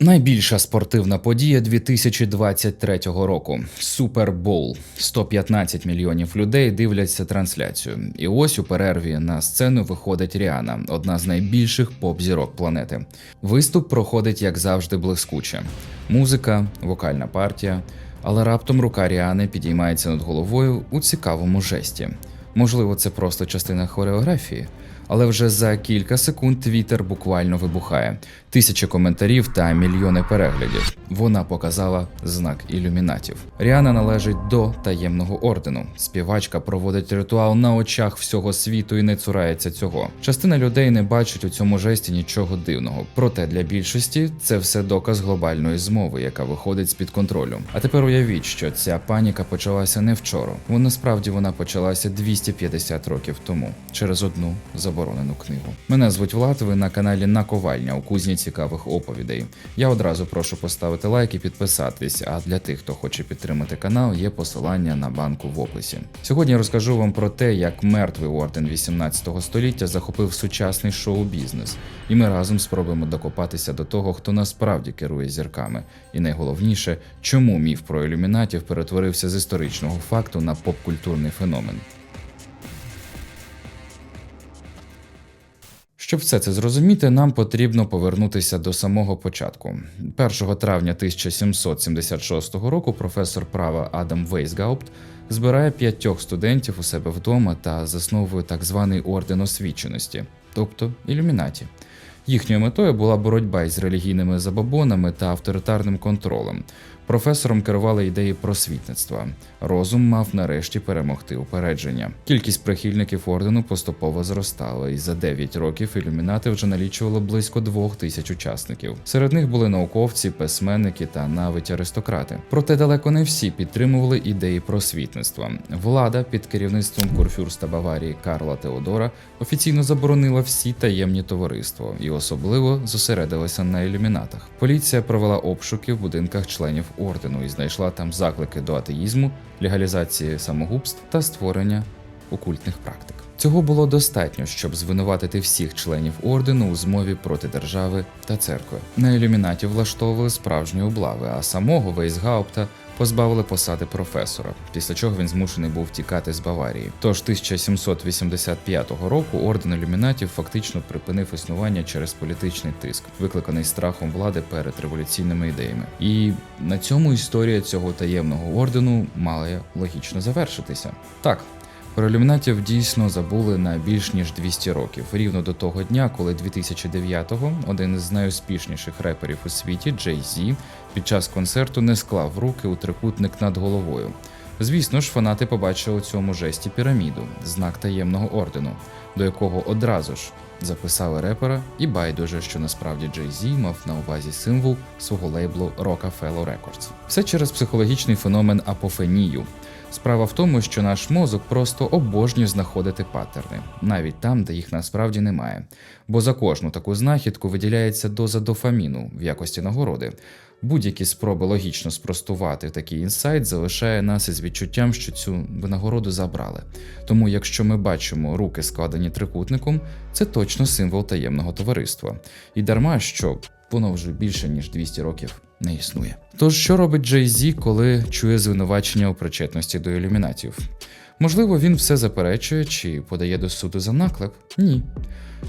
Найбільша спортивна подія 2023 року Супербол. 115 мільйонів людей дивляться трансляцію. І ось у перерві на сцену виходить Ріана, одна з найбільших поп-зірок планети. Виступ проходить як завжди блискуче. Музика, вокальна партія, але раптом рука Ріани підіймається над головою у цікавому жесті. Можливо, це просто частина хореографії. Але вже за кілька секунд Твіттер буквально вибухає. Тисячі коментарів та мільйони переглядів. Вона показала знак ілюмінатів. Ріана належить до таємного ордену. Співачка проводить ритуал на очах всього світу і не цурається цього. Частина людей не бачить у цьому жесті нічого дивного. Проте для більшості це все доказ глобальної змови, яка виходить з під контролю. А тепер уявіть, що ця паніка почалася не вчора. Вона насправді вона почалася 250 років тому через одну заборонену книгу. Мене звуть Влад, ви на каналі Наковальня у кузні цікавих оповідей. Я одразу прошу поставити лайк і підписатись. А для тих, хто хоче підтримати канал, є посилання на банку в описі. Сьогодні розкажу вам про те, як мертвий орден 18 століття захопив сучасний шоу-бізнес, і ми разом спробуємо докопатися до того, хто насправді керує зірками. І найголовніше, чому міф про ілюмінатів перетворився з історичного факту на попкультурний феномен. Щоб все це зрозуміти, нам потрібно повернутися до самого початку. 1 травня 1776 року професор права Адам Вейсгаупт збирає п'ятьох студентів у себе вдома та засновує так званий орден освіченості, тобто ілюмінаті. Їхньою метою була боротьба із релігійними забобонами та авторитарним контролем. Професором керували ідеї просвітництва. Розум мав нарешті перемогти упередження. Кількість прихильників ордену поступово зростала, і за 9 років ілюмінати вже налічували близько двох тисяч учасників. Серед них були науковці, письменники та навіть аристократи. Проте далеко не всі підтримували ідеї просвітництва. Влада під керівництвом курфюрста Баварії Карла Теодора офіційно заборонила всі таємні товариства і особливо зосередилася на ілюмінатах. Поліція провела обшуки в будинках членів ордену і знайшла там заклики до атеїзму, легалізації самогубств та створення окультних практик. Цього було достатньо, щоб звинуватити всіх членів ордену у змові проти держави та церкви. На ілюмінаті влаштовували справжні облави, а самого Вейсгаупта позбавили посади професора, після чого він змушений був тікати з Баварії. Тож 1785 року орден ілюмінатів фактично припинив існування через політичний тиск, викликаний страхом влади перед революційними ідеями. І на цьому історія цього таємного ордену мала логічно завершитися. Так, про ілюмінатів дійсно забули на більш ніж 200 років, рівно до того дня, коли 2009-го один із найуспішніших реперів у світі, Джей Зі, під час концерту не склав руки у трикутник над головою. Звісно ж, фанати побачили у цьому жесті піраміду, знак таємного ордену, до якого одразу ж записали репера, і байдуже, що насправді Джей Зі мав на увазі символ свого лейблу Rockefeller Records. Все через психологічний феномен апофенію. Справа в тому, що наш мозок просто обожнює знаходити паттерни, навіть там, де їх насправді немає. Бо за кожну таку знахідку виділяється доза дофаміну в якості нагороди. Будь-які спроби логічно спростувати такий інсайт залишає нас із відчуттям, що цю винагороду забрали. Тому, якщо ми бачимо руки, складені трикутником, це точно символ таємного товариства. І дарма що воно вже більше ніж 200 років не існує. Тож, що робить Джей Зі, коли чує звинувачення у причетності до ілюмінатів? Можливо, він все заперечує чи подає до суду за наклеп? Ні.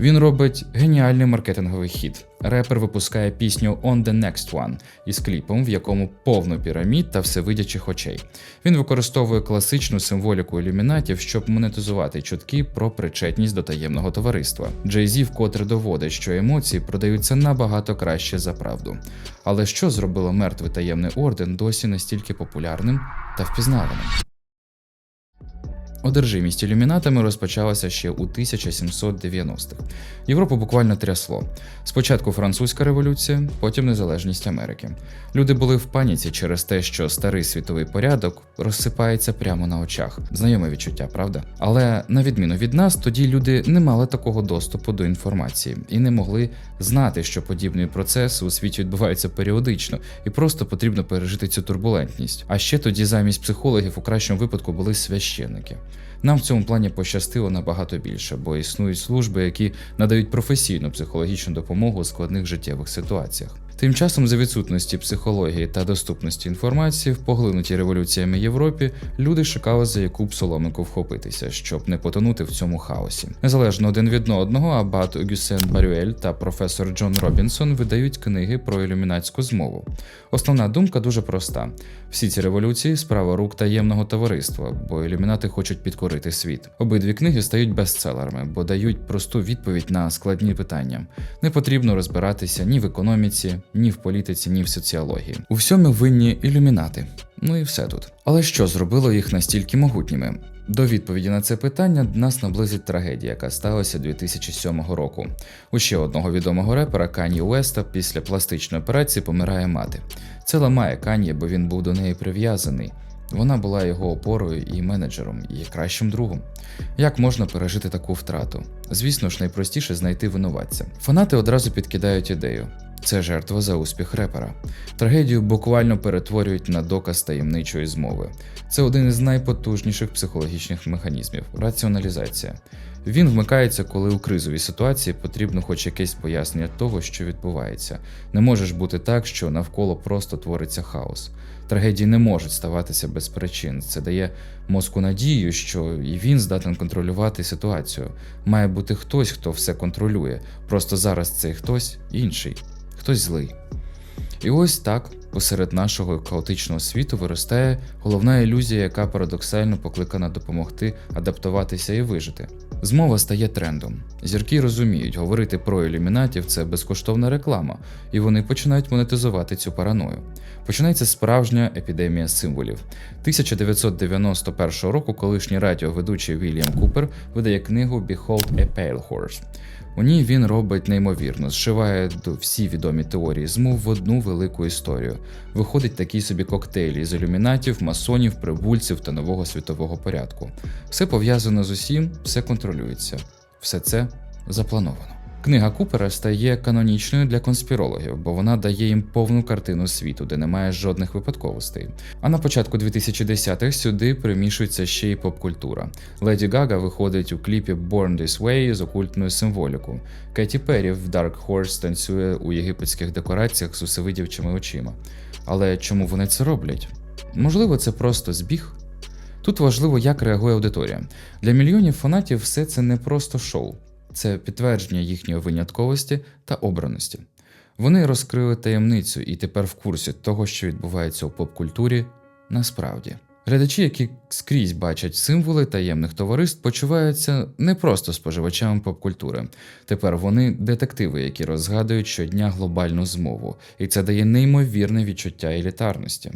Він робить геніальний маркетинговий хід. Репер випускає пісню On the Next One із кліпом, в якому повно пірамід та всевидячих очей. Він використовує класичну символіку ілюмінатів, щоб монетизувати чутки про причетність до таємного товариства. Джей Зі вкотре доводить, що емоції продаються набагато краще за правду. Але що зробило мертвий таємний орден досі настільки популярним та впізнаваним? Одержимість ілюмінатами розпочалася ще у 1790-х. Європу буквально трясло. Спочатку французька революція, потім незалежність Америки. Люди були в паніці через те, що старий світовий порядок розсипається прямо на очах. Знайоме відчуття, правда? Але на відміну від нас, тоді люди не мали такого доступу до інформації і не могли знати, що подібні процеси у світі відбуваються періодично, і просто потрібно пережити цю турбулентність. А ще тоді замість психологів у кращому випадку були священники. Нам в цьому плані пощастило набагато більше, бо існують служби, які надають професійну психологічну допомогу у складних життєвих ситуаціях. Тим часом, за відсутності психології та доступності інформації в поглинутій революціями Європі, люди шукали за яку б соломику вхопитися, щоб не потонути в цьому хаосі. Незалежно один від одного, абат Гюсен Барюель та професор Джон Робінсон видають книги про ілюмінатську змову. Основна думка дуже проста: всі ці революції справа рук таємного товариства, бо ілюмінати хочуть підкорити світ. Обидві книги стають бестселерами, бо дають просту відповідь на складні питання. Не потрібно розбиратися ні в економіці, ні в політиці, ні в соціології. У всьому винні ілюмінати. Ну і все тут. Але що зробило їх настільки могутніми? До відповіді на це питання нас наблизить трагедія, яка сталася 2007 року. У ще одного відомого репера Кані Уеста після пластичної операції помирає мати. Це ламає Кані, бо він був до неї прив'язаний. Вона була його опорою і менеджером, і кращим другом. Як можна пережити таку втрату? Звісно ж, найпростіше знайти винуватця. Фанати одразу підкидають ідею. Це жертва за успіх репера. Трагедію буквально перетворюють на доказ таємничої змови. Це один із найпотужніших психологічних механізмів раціоналізація. Він вмикається, коли у кризовій ситуації потрібно хоч якесь пояснення того, що відбувається. Не може ж бути так, що навколо просто твориться хаос. Трагедії не можуть ставатися без причин. Це дає мозку надію, що і він здатен контролювати ситуацію. Має бути хтось, хто все контролює. Просто зараз цей хтось інший, хтось злий. І ось так посеред нашого хаотичного світу виростає головна ілюзія, яка парадоксально покликана допомогти адаптуватися і вижити. Змова стає трендом. Зірки розуміють, говорити про ілюмінатів це безкоштовна реклама, і вони починають монетизувати цю параною. Починається справжня епідемія символів. 1991 року колишній радіоведучий Вільям Купер видає книгу Behold a Pale Horse. У ній він робить неймовірно, зшиває всі відомі теорії змов в одну велику історію. Виходить такий собі коктейль із ілюмінатів, масонів, прибульців та нового світового порядку. Все пов'язано з усім, все контролюється. Все це заплановано. Книга Купера стає канонічною для конспірологів, бо вона дає їм повну картину світу, де немає жодних випадковостей. А на початку 2010-х сюди примішується ще й поп-культура. Леді Гага виходить у кліпі Born This Way з окультною символікою. Кеті Перрі в Dark Horse танцює у єгипетських декораціях з усевидівчими очима. Але чому вони це роблять? Можливо, це просто збіг. Тут важливо, як реагує аудиторія. Для мільйонів фанатів все це не просто шоу це підтвердження їхньої винятковості та обраності. Вони розкрили таємницю і тепер в курсі того, що відбувається у поп-культурі насправді. Глядачі, які скрізь бачать символи таємних товариств, почуваються не просто споживачами поп-культури. Тепер вони детективи, які розгадують щодня глобальну змову, і це дає неймовірне відчуття елітарності.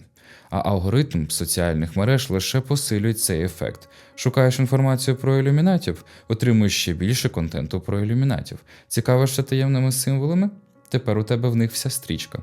А алгоритм соціальних мереж лише посилює цей ефект. Шукаєш інформацію про ілюмінатів, отримуєш ще більше контенту про ілюмінатів. Цікавишся таємними символами? Тепер у тебе в них вся стрічка.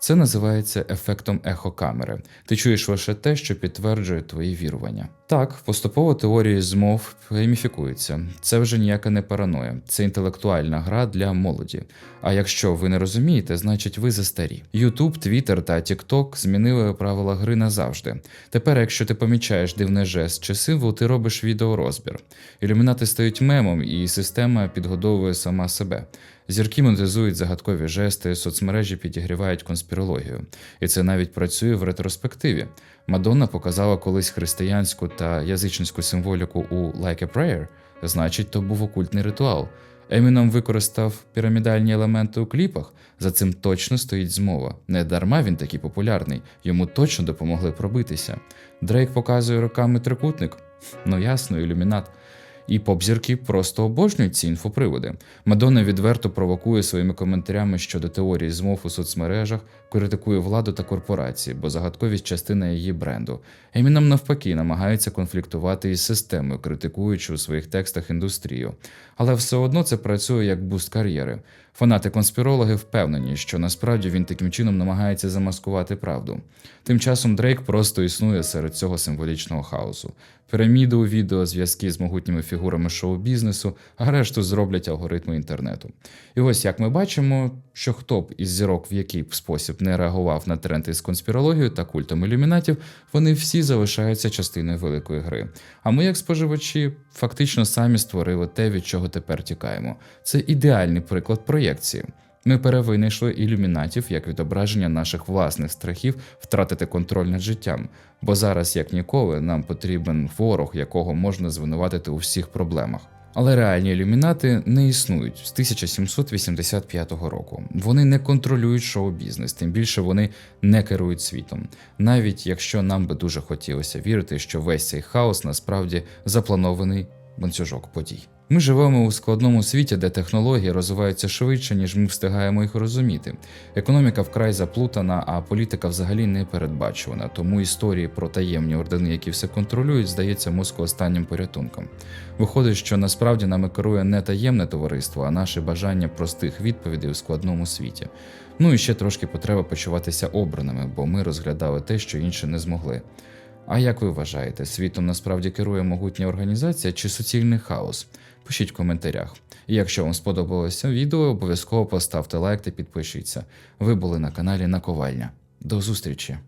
Це називається ефектом ехокамери. Ти чуєш лише те, що підтверджує твої вірування. Так, поступово теорії змов гейміфікуються. Це вже ніяка не параноя, це інтелектуальна гра для молоді. А якщо ви не розумієте, значить ви застарі. YouTube, Twitter та TikTok змінили правила гри назавжди. Тепер, якщо ти помічаєш дивний жест чи символ, ти робиш відеорозбір. Ілюмінати стають мемом, і система підгодовує сама себе. Зірки монетизують загадкові жести, соцмережі підігрівають конспірологію, і це навіть працює в ретроспективі. Мадонна показала колись християнську та язичницьку символіку у «Like a Prayer», значить, то був окультний ритуал. Еміном використав пірамідальні елементи у кліпах. За цим точно стоїть змова. Не дарма він такий популярний, йому точно допомогли пробитися. Дрейк показує руками трикутник. Ну ясно, ілюмінат. І поп-зірки просто обожнюють ці інфоприводи. Мадонна відверто провокує своїми коментарями щодо теорії змов у соцмережах, критикує владу та корпорації, бо загадковість частина її бренду. Еміном навпаки намагається конфліктувати із системою, критикуючи у своїх текстах індустрію. Але все одно це працює як буст кар'єри. Фанати-конспірологи впевнені, що насправді він таким чином намагається замаскувати правду. Тим часом Дрейк просто існує серед цього символічного хаосу. Піраміди у відео, зв'язки з могутніми фігурами шоу-бізнесу, а решту зроблять алгоритми інтернету. І ось як ми бачимо, що хто б із зірок в який б спосіб не реагував на тренди з конспірологією та культом ілюмінатів, вони всі залишаються частиною великої гри. А ми, як споживачі, фактично самі створили те, від чого тепер тікаємо. Це ідеальний приклад проєкції. Ми перевинайшли ілюмінатів як відображення наших власних страхів втратити контроль над життям, бо зараз, як ніколи, нам потрібен ворог, якого можна звинуватити у всіх проблемах. Але реальні ілюмінати не існують з 1785 року. Вони не контролюють шоу-бізнес, тим більше вони не керують світом. Навіть якщо нам би дуже хотілося вірити, що весь цей хаос насправді запланований ланцюжок подій. Ми живемо у складному світі, де технології розвиваються швидше, ніж ми встигаємо їх розуміти. Економіка вкрай заплутана, а політика взагалі не передбачувана. Тому історії про таємні ордени, які все контролюють, здається мозку останнім порятунком. Виходить, що насправді нами керує не таємне товариство, а наше бажання простих відповідей у складному світі. Ну і ще трошки потреба почуватися обраними, бо ми розглядали те, що інші не змогли. А як ви вважаєте, світом насправді керує могутня організація чи суцільний хаос? Пишіть в коментарях. І якщо вам сподобалося відео, обов'язково поставте лайк та підпишіться. Ви були на каналі Наковальня. До зустрічі!